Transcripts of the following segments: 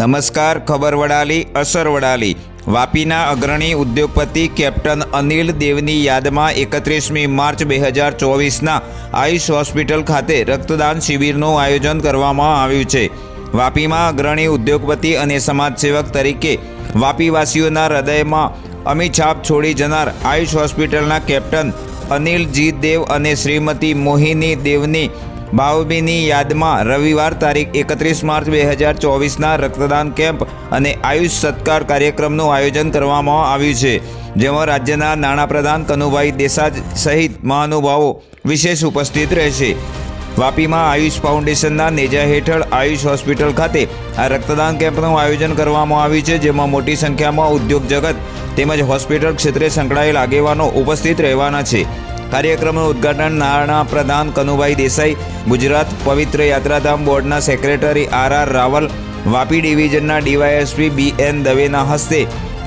નમસ્કાર, ખબર વડાલી, અસર વડાલી. વાપીના અગ્રણી ઉદ્યોગપતિ કેપ્ટન અનિલ દેવની યાદમાં એકત્રીસમી માર્ચ બે હજાર ચોવીસના આયુષ હોસ્પિટલ ખાતે રક્તદાન શિબિરનું આયોજન કરવામાં આવ્યું છે. વાપીમાં અગ્રણી ઉદ્યોગપતિ અને સમાજસેવક તરીકે વાપીવાસીઓના હૃદયમાં અમી છાપ છોડી જનાર આયુષ હોસ્પિટલના કેપ્ટન અનિલ જી દેવ અને શ્રીમતી મોહિની દેવની ભાવભીની યાદમાં રવિવાર તારીખ એકત્રીસ માર્ચ બે હજાર ચોવીસના રક્તદાન કેમ્પ અને આયુષ સત્કાર કાર્યક્રમનું આયોજન કરવામાં આવ્યું છે, જેમાં રાજ્યના નાણાપ્રધાન કનુભાઈ દેસાજ સહિત મહાનુભાવો વિશેષ ઉપસ્થિત રહેશે. વાપીમાં આયુષ ફાઉન્ડેશનના નેજા હેઠળ આયુષ હોસ્પિટલ ખાતે આ રક્તદાન કેમ્પનું આયોજન કરવામાં આવ્યું છે, જેમાં મોટી સંખ્યામાં ઉદ્યોગ જગત તેમજ હોસ્પિટલ ક્ષેત્રે સંકળાયેલ આગેવાનો ઉપસ્થિત રહેવાના છે. કાર્યક્રમનું ઉદ્ઘાટન નાણાં પ્રધાન કનુભાઈ દેસાઈ, ગુજરાત પવિત્ર યાત્રાધામ બોર્ડના secretary R R Raval, Vapi ડિવિઝનના DYSP B N દવેના હસ્તે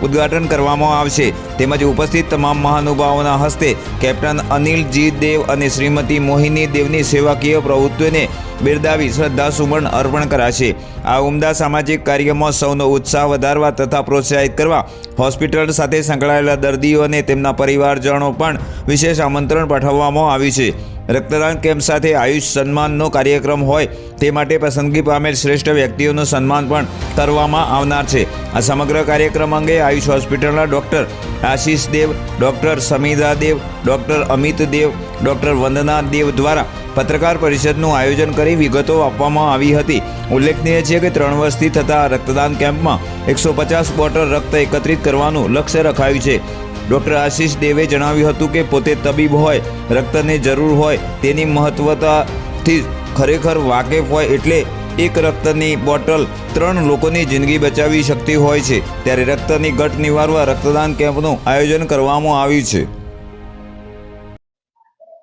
ઉદ્ઘાટન કરવામાં આવશે. તેમજ ઉપસ્થિત તમામ મહાનુભાવોના હસ્તે કેપ્ટન અનિલ જી દેવ અને શ્રીમતી મોહિની દેવની સેવાકીય પ્રવૃત્તિઓને બિરદાવી શ્રદ્ધાસુમન અર્પણ કરાશે. આ ઉમદા સામાજિક કાર્યમાં સૌનો ઉત્સાહ વધારવા તથા પ્રોત્સાહિત કરવા હોસ્પિટલ સાથે સંકળાયેલા દર્દીઓ અને તેમના પરિવારજનો પણ વિશેષ આમંત્રણ પાઠવવામાં આવ્યું છે. રક્તદાન કેમ્પ સાથે આયુષ સન્માનનો કાર્યક્રમ હોય તે માટે પસંદગી પામેલ શ્રેષ્ઠ વ્યક્તિઓનું સન્માન પણ કરવામાં આવનાર છે. આ સમગ્ર કાર્યક્રમ અંગે આયુષ હોસ્પિટલના doctor Ashish Dev, doctor Samidha Dev, doctor Amit Dev, doctor Vandana Dev દ્વારા પત્રકાર પરિષદનું આયોજન કરી વિગતો આપવામાં આવી હતી. ઉલ્લેખનીય છે કે ત્રણ વર્ષથી થતા રક્તદાન કેમ્પમાં એકસો પચાસ બોટલ રક્ત એકત્રિત કરવાનું લક્ષ્ય રખાયું છે. ડૉક્ટર આશીષ દેવે જણાવ્યું હતું કે પોતે તબીબ હોય, રક્તની જરૂર હોય, તેની મહત્વતાથી ખરેખર વાકેફ હોય એટલે એક રક્તની બોટલ ત્રણ લોકોની જિંદગી બચાવી શકતી હોય છે. ત્યારે રક્તની ઘટ નિવારવા રક્તદાન કેમ્પનું આયોજન કરવામાં આવ્યું છે.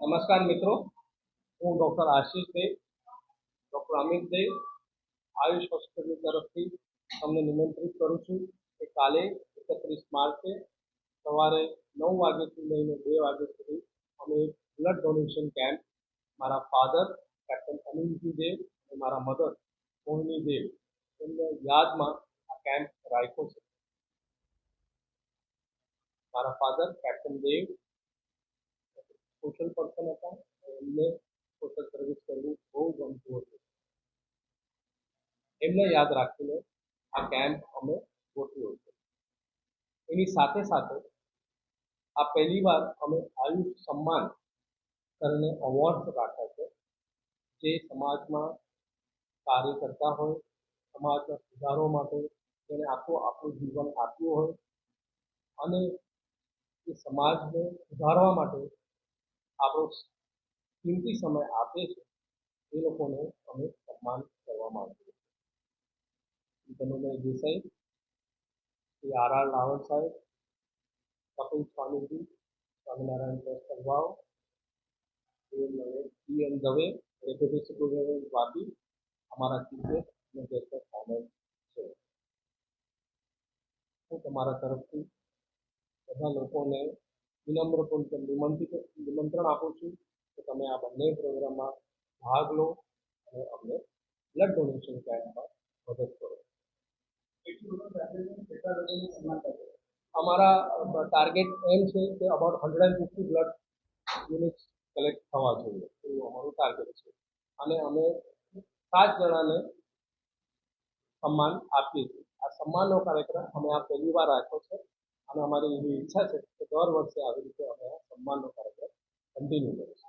નમસ્કાર મિત્રો. હું doctor Ashish Dev, doctor Amit Dev, Ayush hospital તરફથી તમને નિમંત્રિત કરું છું કે કાલે એકત્રીસ માર્ચે સવારે નવ વાગ્યાથી લઈને બે વાગ્યા સુધી અમે એક બ્લડ ડોનેશન કેમ્પ મારા ફાધર કેપ્ટન અનિલજી દેવ અને મારા મધર મોહિની દેવ એમને યાદમાં આ કેમ્પ રાખ્યો છે મારા father captain Dev social person હતા એમને સોશિયલ સર્વિસ કરવું બહુ ગમતું હતું એમને યાદ રાખીને આ કેમ્પ અમે ગોઠવ્યો છે એની સાથે સાથે આ પહેલી વાર અમે આયુષ સન્માન કરીને અવોર્ડ રાખ્યા છે. જે સમાજમાં કાર્ય કરતા હોય, સમાજના સુધારો માટે તેને આખું આપણું જીવન આપ્યું હોય અને એ સમાજને સુધારવા માટે આપણો કિંમતી સમય આપે છે, એ લોકોને અમે સન્માન કરવા માંગીએ છીએ. ધનુભાઈ દેસાઈ શ્રી આર આર રાવલ સાહેબ Kapil Swamiji Swaminarayan trust Alvav P N Dave deputy superintendent Vapi અમારા ટીચર અને ગેસ્ટ ઓનર છે હું તમારા તરફથી બધા લોકોને વિનમ્રપૂર્વક નિમંત્રિત નિમંત્રણ આપું છું કે તમે આ બંને પ્રોગ્રામમાં ભાગ લો અને અમને બ્લડ ડોનેશન કેમ્પમાં મદદ કરો અમારા ટાર્ગેટ એમ છે કે about hundred and fifty blood units collect થવા જોઈએ. એવું અમારું ટાર્ગેટ છે. અને અમે સાત જણાને સન્માન આપીએ છીએ. આ સન્માનનો કાર્યક્રમ અમે આ પહેલી વાર રાખ્યો છે. અને અમારી એવી ઈચ્છા છે કે દર વર્ષે આવી રીતે અમે આ સન્માનનો કાર્યક્રમ કન્ટિન્યુ કરીશું.